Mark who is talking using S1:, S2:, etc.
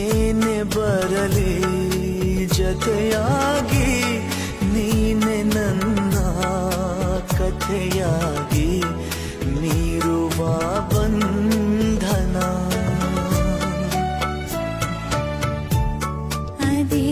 S1: ಏನೆ ಬರಲಿ ಜತೆಯಾಗಿ ನೀನೆ ನನ್ನ ಕಥೆಯಾಗಿ ನೀರುವ ಬಂಧನ ಅದೇ